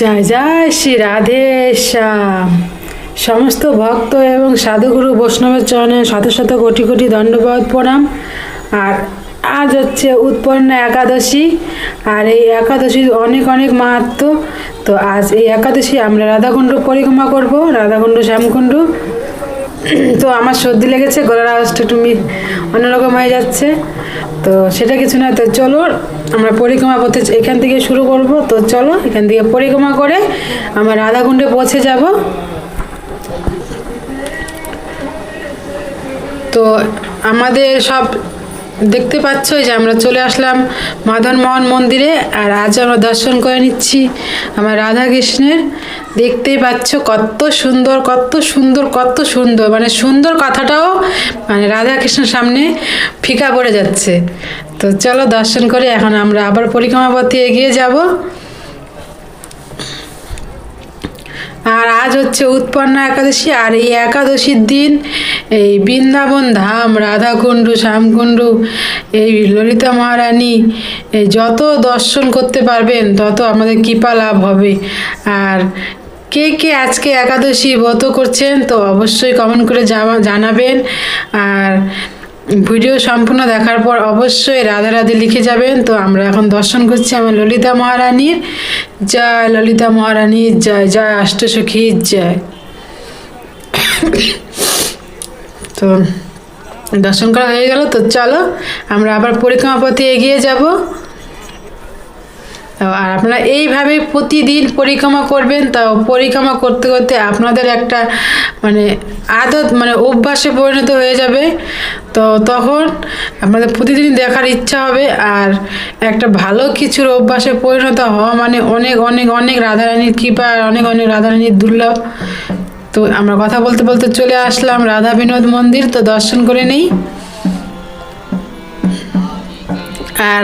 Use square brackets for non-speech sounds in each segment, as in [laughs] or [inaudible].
জয় জয় শ্রী রাধে শ্যাম। সমস্ত ভক্ত এবং সাধুগুরু বৈষ্ণবের চরণে শত শত কোটি কোটি দণ্ডবোধ প্রণাম। আর আজ হচ্ছে উৎপন্ন একাদশী, আর এই একাদশীর অনেক অনেক মাহাত্ম তো আজ এই একাদশী আমরা রাধাকুণ্ড পরিক্রমা করব। রাধাকুণ্ড, শ্যামকুণ্ড। তো আমার সর্দি লেগেছে, গলার আওয়াজটা একটু অন্যরকম হয়ে যাচ্ছে। তো সেটা কিছু না, তো চলো আমরা পরিক্রমা করতে এখান থেকে শুরু করব। তো চলো এখান থেকে পরিক্রমা করে আমরা রাধাকুণ্ডে পৌঁছে যাব। তো আমাদের সব দেখতে পাচ্ছ যে আমরা চলে আসলাম মাদন মোহন মন্দিরে, আর আজ আমরা দর্শন করে নিচ্ছি আমার রাধা কৃষ্ণের দেখতেই পাচ্ছ কত সুন্দর কত সুন্দর কত সুন্দর মানে সুন্দর কথাটাও মানে রাধা কৃষ্ণের সামনে ফিকা পড়ে যাচ্ছে। তো চলো দর্শন করে এখন আমরা আবার পরিক্রমা এগিয়ে যাব। আর আজ হচ্ছে উৎপন্ন একাদশী আর এই একাদশীর দিন এই বৃন্দাবন ধাম, রাধাকুণ্ড, শ্যামকুণ্ড, এই ললিতা মহারানী, এই যত দর্শন করতে পারবেন, তত আমাদের কৃপা লাভ হবে। আর কে কে আজকে একাদশী ব্রত করছেন, তো অবশ্যই কমেন্ট করে জানাবেন। আর ভিডিও সম্পূর্ণ দেখার পর অবশ্যই রাধা রাধে লিখে যাবেন। তো আমরা এখন দর্শন করছি আমার ললিতা মহারানীর। জয় ললিতা মহারানীর জয় জয় অষ্টসখীর জয়। তো দর্শন করা হয়ে গেল, তো চলো আমরা আবার পরিক্রমা পথে এগিয়ে যাব। আর আপনারা এইভাবে প্রতিদিন পরিক্রমা করবেন, তো পরিক্রমা করতে করতে আপনাদের একটা মানে আদত মানে অভ্যাসে পরিণত হয়ে যাবে। তো তখন আপনাদের প্রতিদিন দেখার ইচ্ছা হবে, আর একটা ভালো কিছুর অভ্যাসে পরিণত হওয়া মানে অনেক অনেক অনেক রাধারানীর কৃপা, আর অনেক অনেক রাধারানীর দুর্লভ। তো আমরা কথা বলতে বলতে চলে আসলাম রাধা বিনোদ মন্দির, তো দর্শন করে নেই। আর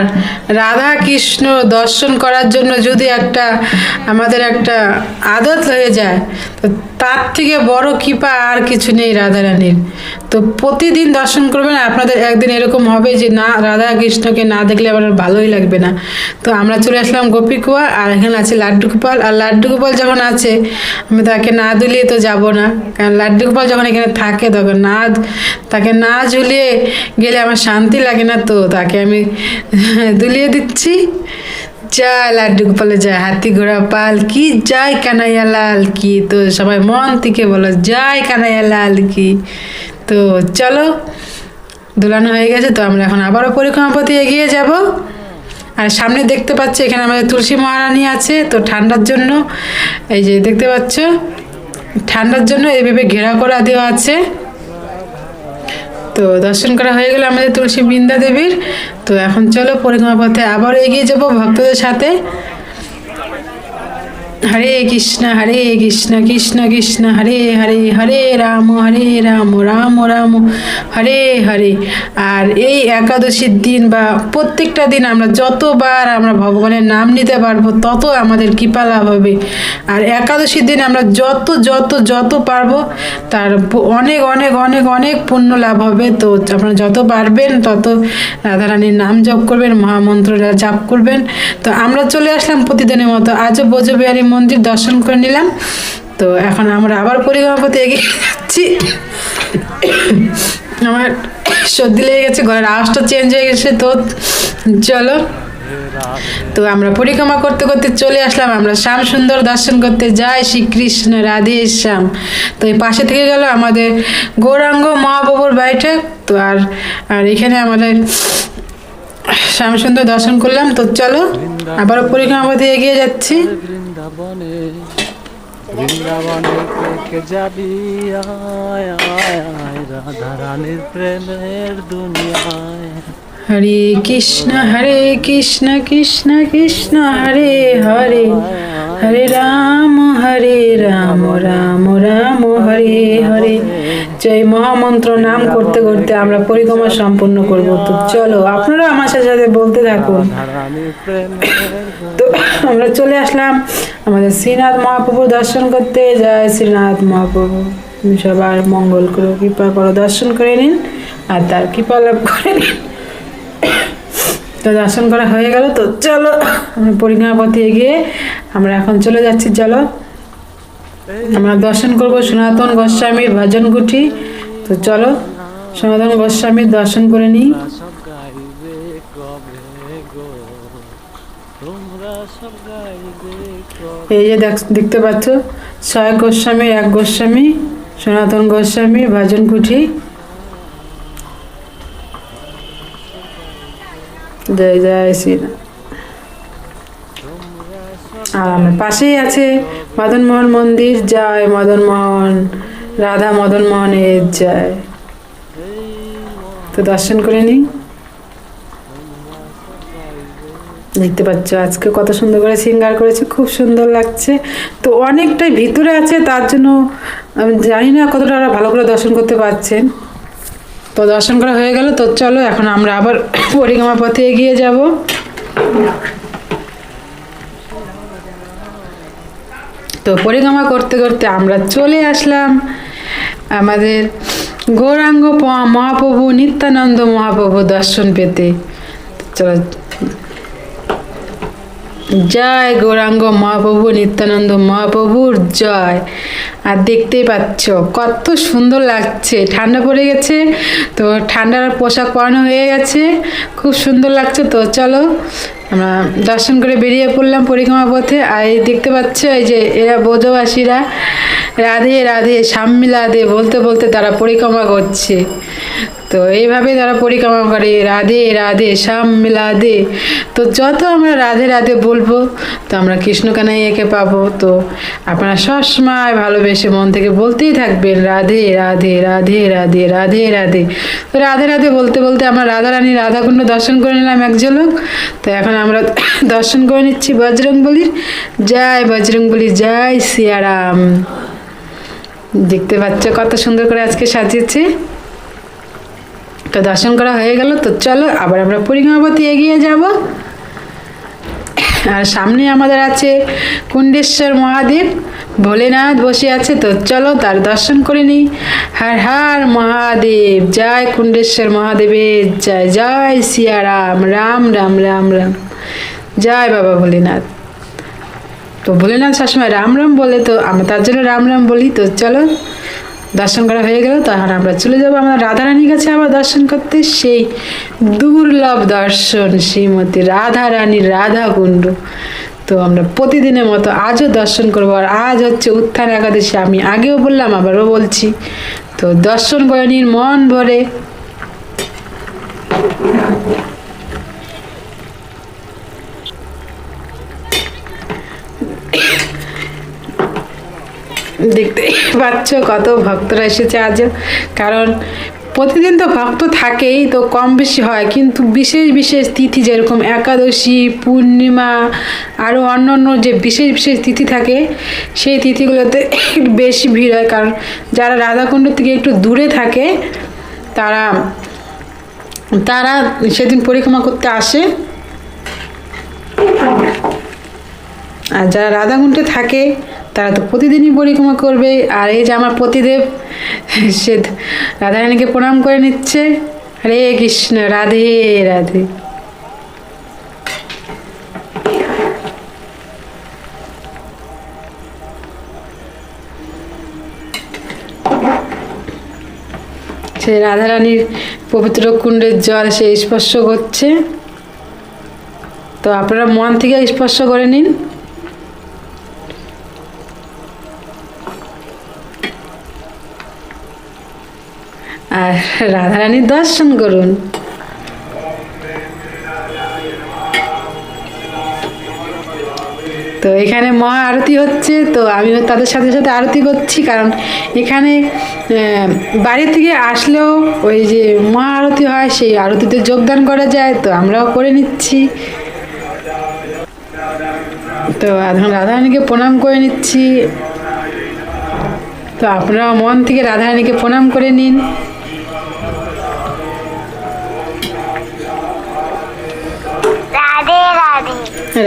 রাধা কৃষ্ণ দর্শন করার জন্য যদি একটা, আমাদের একটা আদত হয়ে যায়, তো তার থেকে বড় কৃপা আর কিছু নেই রাধারানীর তো প্রতিদিন দর্শন করবেন আপনাদের একদিন এরকম হবে যে না, রাধা কৃষ্ণকে না দেখলে আমার ভালোই লাগবে না। তো আমরা চলে আসলাম গোপীকুয়া, আর এখানে আছে লাড্ডু গোপাল। আর লাড্ডু গোপাল যখন আছে, আমি তাকে না দুলিয়ে তো যাব না। কারণ লাড্ডু গোপাল যখন এখানে থাকে, তখন না, তাকে না ঝুলিয়ে গেলে আমার শান্তি লাগে না তো। তাকে আমি [laughs] দুলিয়ে দিচ্ছি। জয় লাড্ডু গোপালে জয় হাতি ঘোড়া পাল কি জয় কানাইয়া লাল কি, তো সবাই মন থেকে বলো জয় কানাইয়া লাল কি। তো চলো, দোলানো হয়ে গেছে, তো আমরা এখন আবারও পরিক্রমা পথে এগিয়ে যাব। আর সামনে দেখতে পাচ্ছি, এখানে আমাদের তুলসী মহারানী আছে, তো ঠান্ডার জন্য, এই যে দেখতে পাচ্ছ, ঠান্ডার জন্য এইভাবে ঘেরা করা দেওয়া আছে। তো দর্শন করা হয়ে গেল আমাদের তুলসী বৃন্দা দেবীর। তো এখন চলো পরিক্রমা পথে আবার এগিয়ে যাব ভক্তদের সাথে। হরে কৃষ্ণ হরে কৃষ্ণ কৃষ্ণ কৃষ্ণ, হরে হরে হরে রাম হরে রাম রাম রাম, হরে হরে। আর এই একাদশীর দিন বা প্রত্যেকটা দিন আমরা যতবার আমরা ভগবানের নাম নিতে পারব, তত আমাদের কৃপা লাভ হবে। আর একাদশীর দিন আমরা যত যত যত পারব, তার অনেক অনেক অনেক অনেক পুণ্য লাভ হবে। তো আপনারা যত পারবেন, তত রাধারানীর নাম জপ করবেন মহামন্ত্রটা জাপ করবেন। তো আমরা চলে আসলাম প্রতিদিনের মতো। আজও বোঝবিহারী মন্দির দর্শন করে নিলাম। তো এখন আমরা আবার পরিক্রমা পথে এগিয়ে যাচ্ছি। আমার সর্দি লেগে গেছে, ঘরের আওয়াজটা চেঞ্জ হয়ে গেছে, তো চলো। তো আমরা পরিক্রমা করতে করতে চলে আসলাম, আমরা শ্যাম সুন্দর দর্শন করতে যাই শ্রীকৃষ্ণ রাধে শ্যাম। তো এই পাশে থেকে গেল আমাদের গৌরাঙ্গ মহাপ্রভুর বাড়িটা। তো আর আর এখানে আমাদের শ্যাম সুন্দর দর্শন করলাম, তো চলো। আবারও পরিক্রমা পথে এগিয়ে যাচ্ছি? বৃন্দাবনে যাবি আয় আয় আয় রাধা রানীর প্রেমের দুনিয়ায়। হরে কৃষ্ণ হরে কৃষ্ণ কৃষ্ণ কৃষ্ণ হরে হরে। হরে রাম হরে রাম রাম রাম হরে হরে। জয় মহামন্ত্র নাম করতে করতে আমরা পরিক্রমা সম্পন্ন করব। তো চলো, আপনারা আমার সাথে বলতে থাকুন। তো আমরা চলে আসলাম আমাদের শ্রীনাথ মহাপ্রভু দর্শন করতে। যায় শ্রীনাথ মহাপ্রভু। সবার মঙ্গল করো, কৃপা করো, দর্শন করে নিন আর তার কৃপা লাভ করে নিন। তো দর্শন করা হয়ে গেল। তো চলো, আমরা পরিক্রমা পথে এগিয়ে আমরা এখন চলে যাচ্ছি। চলো। আমরা দর্শন করব সনাতন গোস্বামীর ভজন কুঠি তো চলো, সনাতন গোস্বামীর দর্শন করে নিই। এই যে দেখ- দেখতে পাচ্ছ, ছয় গোস্বামী, এক গোস্বামী, সনাতন গোস্বামী ভজন কুঠি জয় জয় শ্রীরাম। আর পাশেই আছে মদন মোহন মন্দির, জয় মদন মোহন রাধা মদন মোহনের জয়। তো দর্শন করে নিই। দেখতে পাচ্ছ, আজকে কত সুন্দর করে সিঙ্গার করেছে, খুব সুন্দর লাগছে। তো অনেকটাই ভিতরে আছে, তার জন্য আমি জানি না কতটা ওরা ভালো করে দর্শন করতে পারছেন। তো দর্শন করা হয়ে গেল, তো চলো এখন আমরা আবার পরিক্রমা পথে এগিয়ে যাব। তো পরিক্রমা করতে করতে আমরা চলে আসলাম আমাদের গৌরাঙ্গ মহাপ্রভু, নিত্যানন্দ মহাপ্রভু দর্শন পেতে। চলো। জয় গৌরাঙ্গ মহাপ্রভু, নিত্যানন্দ মহাপ্রভুর জয়। আর দেখতেই পাচ্ছ, কত সুন্দর লাগছে। ঠান্ডা পড়ে গেছে, তো ঠান্ডার পোশাক পরানো হয়ে গেছে। খুব সুন্দর লাগছে, তো চলো আমরা দর্শন করে বেরিয়ে পড়লাম পরিক্রমা পথে, আর দেখতে পাচ্ছ এই যে এরা বোধবাসীরা, রাধে রাধে সাম্মিলা দে বলতে বলতে তারা পরিক্রমা করছে। তো এইভাবে তারা পরিক্রমা করে, রাধে রাধে, শ্যাম রাধে তো যত আমরা রাধে রাধে বলব, তো আমরা কৃষ্ণ কানাইয়াকে পাবো। তো আপনারা সবসময় ভালোবেসে মন থেকে বলতেই থাকবেন, রাধে রাধে রাধে রাধে রাধে রাধে। তো রাধে রাধে বলতে বলতে আমরা রাধা রানী রাধাকুণ্ড দর্শন করে নিলাম এক ঝলক। তো এখন আমরা [coughs] দর্শন করে নিচ্ছি বজরং বলির জয় বজরং বলি জয় সিয়ারাম। দেখতে পাচ্ছ কত সুন্দর করে আজকে সাজিয়েছে। তো দর্শন করা হয়ে গেল, তো চলো আবার আমরা পরিক্রমাপতি এগিয়ে যাব। আর সামনে আমাদের আছে কুণ্ডেশ্বর মহাদেব, ভোলেনাথ বসে আছে, তো চলো তার দর্শন করে নিই। হার হার মহাদেব, জয় কুণ্ডেশ্বর মহাদেবের, জয় জয় সিয়া রাম রাম রাম রাম রাম। জয় বাবা ভোলেনাথ। তো ভোলেনাথ সবসময় রাম রাম বলে, তো আমরা তার জন্য রাম রাম বলি, তো চলো দর্শন করা হয়ে গেল তখন আমরা চলে যাব। আমরা রাধারানীর কাছে আবার দর্শন করতে। সেই দুর্লভ দর্শন, শ্রীমতী রাধারানীর রাধা কুণ্ড তো আমরা প্রতিদিনের মতো আজও দর্শন করব, আর আজ হচ্ছে উত্থান একাদশী। আমি আগেও বললাম, আবারও বলছি। তো দর্শন করে নিন মন ভরে দেখতে [laughs] পাচ্ছ কত ভক্তরা এসেছে আজও কারণ প্রতিদিন তো ভক্ত থাকেই, তো কম বেশি হয়। কিন্তু বিশেষ বিশেষ তিথি যেরকম একাদশী, পূর্ণিমা আরও অন্য অন্য যে বিশেষ বিশেষ তিথি থাকে, সেই তিথিগুলোতে [laughs] বেশি ভিড় হয়। কারণ যারা রাধাকুণ্ড থেকে একটু দূরে থাকে, তারা তারা সেদিন পরিক্রমা করতে আসে। আর যারা রাধাকুণ্ডে থাকে, তারা তো প্রতিদিনই পরিক্রমা করবে। আর এই যে আমার পতিদেব, সে রাধারানীকে প্রণাম করে নিচ্ছে। হরে কৃষ্ণ, রাধে রাধে। সে রাধারানীর পবিত্র কুণ্ডের জল সে স্পর্শ করছে। তো আপনারা মন থেকে স্পর্শ করে নিন। আর রাধারানীর দর্শন করুন। তো এখানে মহা আরতি হচ্ছে, তো আমি তাদের সাথে সাথে আরতি করছি কারণ এখানে বাড়ি থেকে আসলেও ওই যে মহা আরতি হয়, সেই আরতিতে যোগদান করা যায়, তো আমরাও করে নিচ্ছি। তো এখন রাধারানীকে প্রণাম করে নিচ্ছি। তো আপনারা মন থেকে রাধারানীকে প্রণাম করে নিন।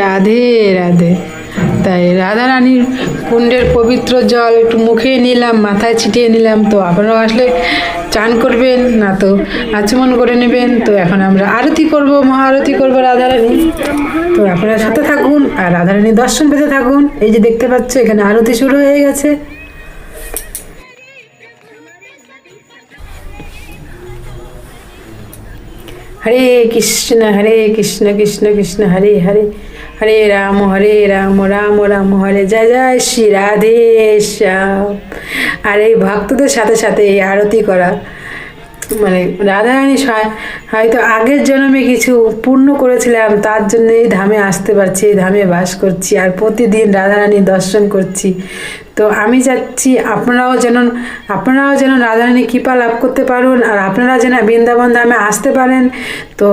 রাধে রাধে। তাই রাধা রাধারানীর কুণ্ডের পবিত্র জল একটু মুখে নিলাম, মাথায় ছিটিয়ে নিলাম, তো আপনারাও আসলে চান করবেন, না তো আচমন করে নেবেন, তো এখন আমরা আরতি করব মহারতি করব রাধারানী। তো আপনারা সাথে থাকুন আর রাধারানীর দর্শন পেতে থাকুন। এই যে দেখতে পাচ্ছ, এখানে আরতি শুরু হয়ে গেছে। হরে কৃষ্ণ হরে কৃষ্ণ কৃষ্ণ কৃষ্ণ, হরে হরে। হরে রাম হরে রাম রাম রাম, হরে। জয় জয় শ্রী রাধে শ্যাম। আর এই ভক্তদের সাথে সাথে এই আরতি করা মানে রাধারানী হয়তো আগের জন্মে কিছু পূর্ণ করেছিলাম, তার জন্য এই ধামে আসতে পারছি, এই ধামে বাস করছি, আর প্রতিদিন রাধারানীর দর্শন করছি। তো আমি চাচ্ছি আপনারাও যেন আপনারাও যেন রাধারানী কৃপা লাভ করতে পারুন আর আপনারা যেন বৃন্দাবন ধামে আসতে পারেন। তো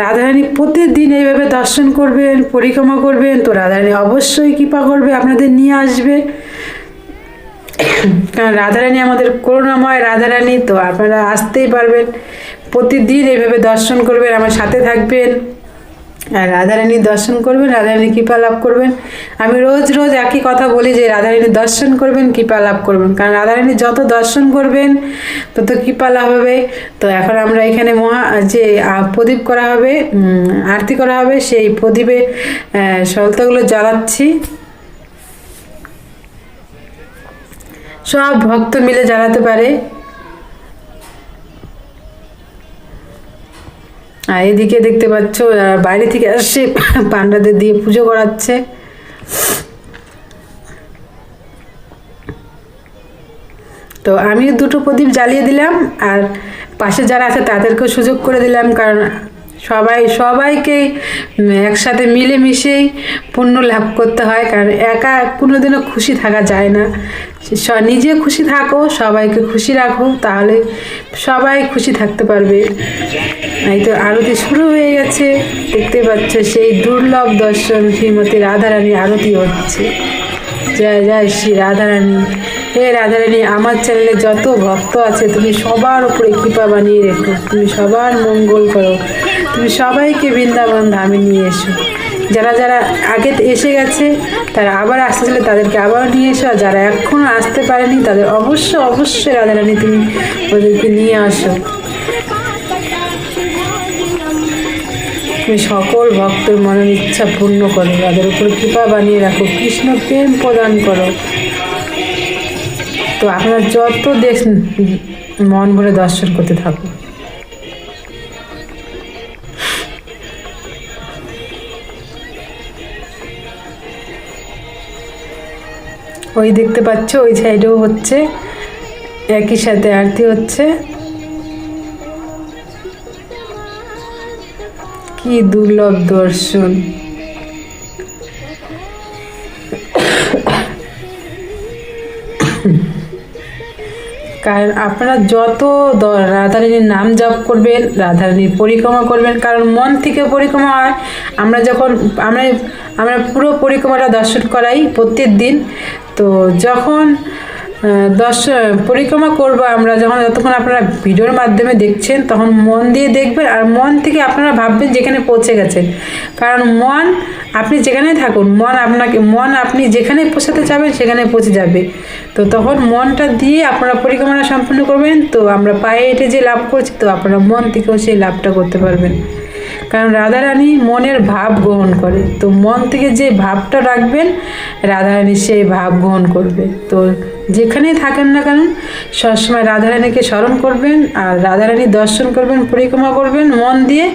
রাধারানী প্রতিদিন এইভাবে দর্শন করবেন, পরিক্রমা করবেন, তো রাধারানী অবশ্যই কৃপা করবে, আপনাদের নিয়ে আসবে। কারণ রাধারানী আমাদের করুণাময় রাধারানী, তো আপনারা আসতেই পারবেন। প্রতিদিন এইভাবে দর্শন করবেন, আমার সাথে থাকবেন। আর রাধারানীর দর্শন করবেন, রাধারানী কৃপা লাভ করবেন। আমি রোজ রোজ একই কথা বলি যে, রাধারানীর দর্শন করবেন, কৃপা লাভ করবেন। কারণ রাধারানী যত দর্শন করবেন, তত কৃপা লাভ হবে। তো এখন আমরা এখানে মহা, যে প্রদীপ করা হবে আরতি করা হবে, সেই প্রদীপে সলতাগুলো জ্বালাচ্ছি। সব ভক্ত মিলে জ্বালাতে পারে। আর এদিকে দেখতে পাচ্ছ বাইরে থেকে আসছে, পান্ডাদের দিয়ে পুজো করাচ্ছে। তো আমি দুটো প্রদীপ জ্বালিয়ে দিলাম, আর পাশে যারা আছে তাদেরকেও সুযোগ করে দিলাম, কারণ সবাই সবাইকেই উম, একসাথে মিলেমিশেই পুণ্য লাভ করতে হয় কারণ একা কোনোদিনও খুশি থাকা যায় না। নিজে খুশি থাকো সবাইকে খুশি রাখো তাহলে সবাই খুশি থাকতে পারবে। এই তো আরতি শুরু হয়ে গেছে দেখতে পাচ্ছ সেই দুর্লভ দর্শন শ্রীমতী রাধারানী আরতি হচ্ছে। জয় জয় শ্রী রাধারানী। হে রাধারানী আমার চ্যানেলে যত ভক্ত আছে তুমি সবার উপরে কৃপা বানিয়ে রেখো তুমি সবার মঙ্গল করো। তুমি সবাইকে বৃন্দাবন ধামে নিয়ে এসো। যারা যারা আগে এসে গেছে, তারা আবার আসতে চাইলে তাদেরকে আবার নিয়ে এসো, আর যারা এখনও আসতে পারেনি, তাদের অবশ্যই অবশ্যই রাধারানী তুমি ওদেরকে নিয়ে আসো। তুমি সকল ভক্তের মনের ইচ্ছা পূর্ণ করো, তাদের উপর কৃপা বানিয়ে রাখো, কৃষ্ণ প্রেম প্রদান করো। তো আপনারা যত দেখ মন ভরে দর্শন করতে থাকো। ওই দেখতে পাচ্ছ, ওই সাইডেও হচ্ছে, একই সাথে আরতি হচ্ছে। কি দুর্লভ দর্শন। কারণ আপনারা যত রাধারানীর নাম জপ করবেন, রাধারানীর পরিক্রমা করবেন, কারণ মন থেকে পরিক্রমা হয়। আমরা যখন, আমরা আমরা পুরো পরিক্রমাটা দর্শন করাই প্রত্যেক দিন তো যখন দর্শন পরিক্রমা করব আমরা, যখন যতক্ষণ আপনারা ভিডিওর মাধ্যমে দেখছেন, তখন মন দিয়ে দেখবেন আর মন থেকে আপনারা ভাববেন যেখানে পৌঁছে গেছেন কারণ মন, আপনি যেখানেই থাকুন, মন আপনাকে, মন আপনি যেখানে পৌঁছাতে চাবেন, সেখানে পৌঁছে যাবে। তো তখন মনটা দিয়ে আপনারা পরিক্রমা সম্পূর্ণ করবেন, তো আমরা পায়ে হেঁটে যে লাভ করছি, তো আপনারা মন থেকেও সেই লাভটা করতে পারবেন। কারণ রাধারানী মনের ভাব গ্রহণ করে। তো মন থেকে যে ভাবটা রাখবেন, রাধারানী সেই ভাব গ্রহণ করবে। তো যেখানেই থাকেন না কেন, সবসময় রাধারানীকে স্মরণ করবেন আর রাধারানী দর্শন করবেন, পরিক্রমা করবেন মন দিয়ে।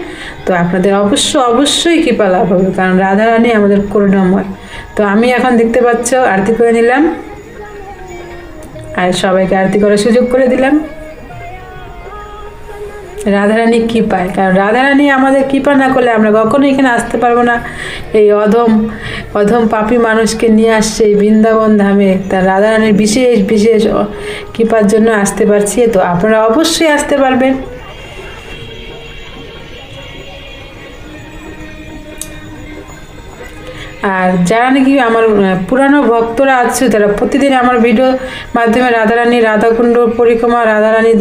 তো আপনাদের অবশ্য অবশ্যই কৃপা লাভ হবে, কারণ রাধারানী আমাদের করুণাময়। তো আমি এখন দেখতে পাচ্ছ, আরতি করে নিলাম। আর সবাইকে আরতি করার সুযোগ করে দিলাম। রাধারানী কৃপায়। কারণ রাধারানী আমাদের কৃপা না করলে আমরা কখনো এখানে আসতে পারব না। এই অধম অধম পাপি মানুষকে নিয়ে আসছে এই বৃন্দাবন ধামে। তার রাধারানীর বিশেষ বিশেষ কৃপার জন্য আসতে পারছি। তো আপনারা অবশ্যই আসতে পারবেন। আর যারা নাকি আমার পুরানো ভক্তরা আছে, তারা প্রতিদিন আমার ভিডিও মাধ্যমে রাধারানী, রাধাকুণ্ড, পরিক্রমা রাধারানীর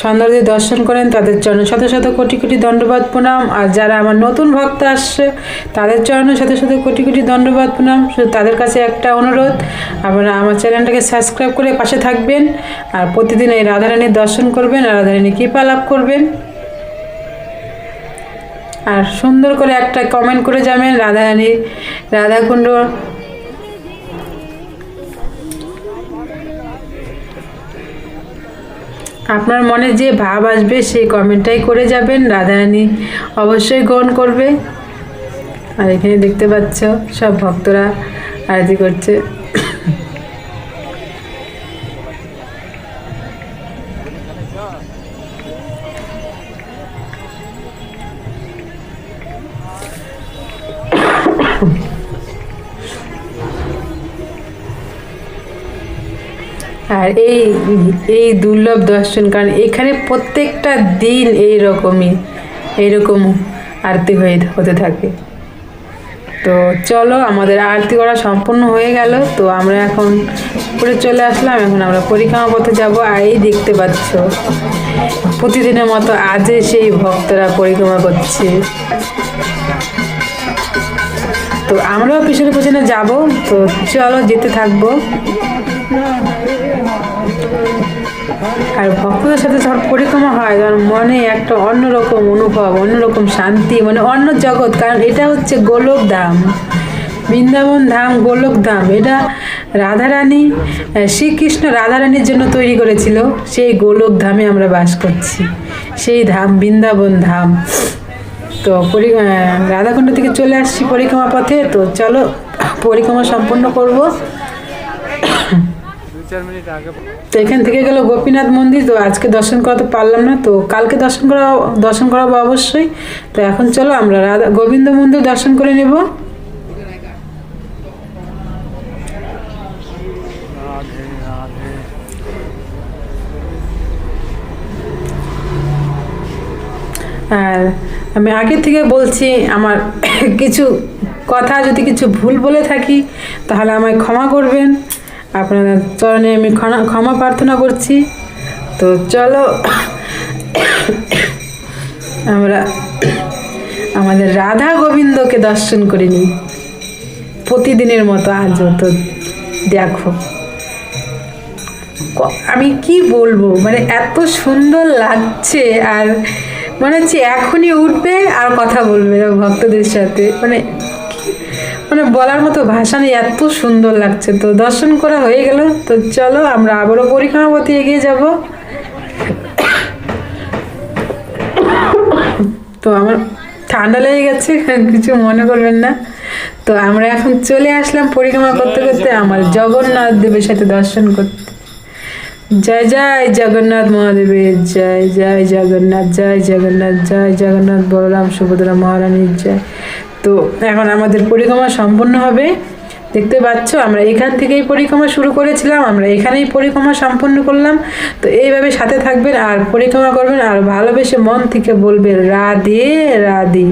সৌন্দর্য দর্শন করেন, তাদের জন্য শত শত কোটি কোটি দণ্ডবাদ প্রণাম। আর যারা আমার নতুন ভক্ত আসছে, তাদের চরণে শত শত কোটি কোটি দণ্ডবাদ প্রণাম। তাদের কাছে একটা অনুরোধ, আপনারা আমার চ্যানেলটাকে সাবস্ক্রাইব করে পাশে থাকবেন। আর প্রতিদিন এই রাধারানীর দর্শন করবেন রাধারানীর কৃপা লাভ করবেন। আর সুন্দর করে একটা কমেন্ট করে যাবেন, রাধারানী, রাধাকুণ্ড। আপনার মনে যে ভাব আসবে সেই কমেন্টটাই করে যাবেন, রাধারানী অবশ্যই গ্রহণ করবে। আর এখানে দেখতে পাচ্ছ, সব ভক্তরা আরতি করছে। আর এই এই দুর্লভ দর্শন, কারণ এখানে প্রত্যেকটা দিন এই রকমই এইরকম আরতি হয়ে হতে থাকে। তো চলো, আমাদের আরতি করা সম্পূর্ণ হয়ে গেল, তো আমরা এখন উপরে চলে আসলাম, এখন আমরা পরিক্রমা পথে যাব, আর এই দেখতে পাচ্ছ, প্রতিদিনের মতো আজে সেই ভক্তরা পরিক্রমা করছে। তো আমরাও পিছনে পিছনে যাব, তো চলো যেতে থাকব। আর ভক্তদের সাথে যখন পরিক্রমা হয়, তখন মনে একটা অন্যরকম অনুভব, অন্যরকম শান্তি মানে অন্য জগৎ। কারণ এটা হচ্ছে গোলক ধাম বৃন্দাবন ধাম গোলক ধাম এটা রাধারানী শ্রীকৃষ্ণ রাধারানীর জন্য তৈরি করেছিল। সেই গোলক ধামে আমরা বাস করছি। সেই ধাম, বৃন্দাবন ধাম। তো পরি রাধাকুণ্ড থেকে চলে আসছি পরিক্রমা পথে। তো চলো পরিক্রমা সম্পন্ন করব। তো এখান থেকে গেল গোপীনাথ মন্দির, তো আজকে দর্শন করাতে পারলাম না, তো কালকে দর্শন করা, দর্শন করাবো অবশ্যই। তো এখন চলো আমরা রাধা, গোবিন্দ মন্দির দর্শন করে নেব। আর আমি আগে থেকে বলছি, আমার কিছু কথা যদি কিছু ভুল বলে থাকি, তাহলে আমায় ক্ষমা করবেন। আপনাদের চরণে আমি ক্ষমা প্রার্থনা করছি। তো চলো, আমরা আমাদের রাধা গোবিন্দকে দর্শন করে নিই। প্রতিদিনের মতো আজও তো দেখো। আমি কি বলব? মানে এত সুন্দর লাগছে আর মনে হচ্ছে এখনই উঠবে আর কথা বলবে ভক্তদের সাথে। মানে মানে বলার মতো ভাষা নেই, এত সুন্দর লাগছে তো। দর্শন করা হয়ে গেল, তো চলো আমরা আবারও পরিক্রমাপতি এগিয়ে যাব। তো আমার ঠান্ডা লেগে গেছে, কিছু মনে করবেন না। তো আমরা এখন চলে আসলাম পরিক্রমা করতে করতে আমার জগন্নাথ দেবের সাথে দর্শন করতে। জয় জয় জগন্নাথ মহাদেবের, জয় জয় জগন্নাথ জয় জগন্নাথ জয় জগন্নাথ বলরাম সুভদ্রা মহারানীর জয়। তো এখন আমাদের পরিক্রমা সম্পূর্ণ হবে। দেখতে পাচ্ছ, আমরা এখান থেকেই পরিক্রমা শুরু করেছিলাম, আমরা এখানেই পরিক্রমা সম্পূর্ণ করলাম। তো এইভাবে সাথে থাকবেন আর পরিক্রমা করবেন আর ভালোবেসে মন থেকে বলবেন, রাধে রাধে।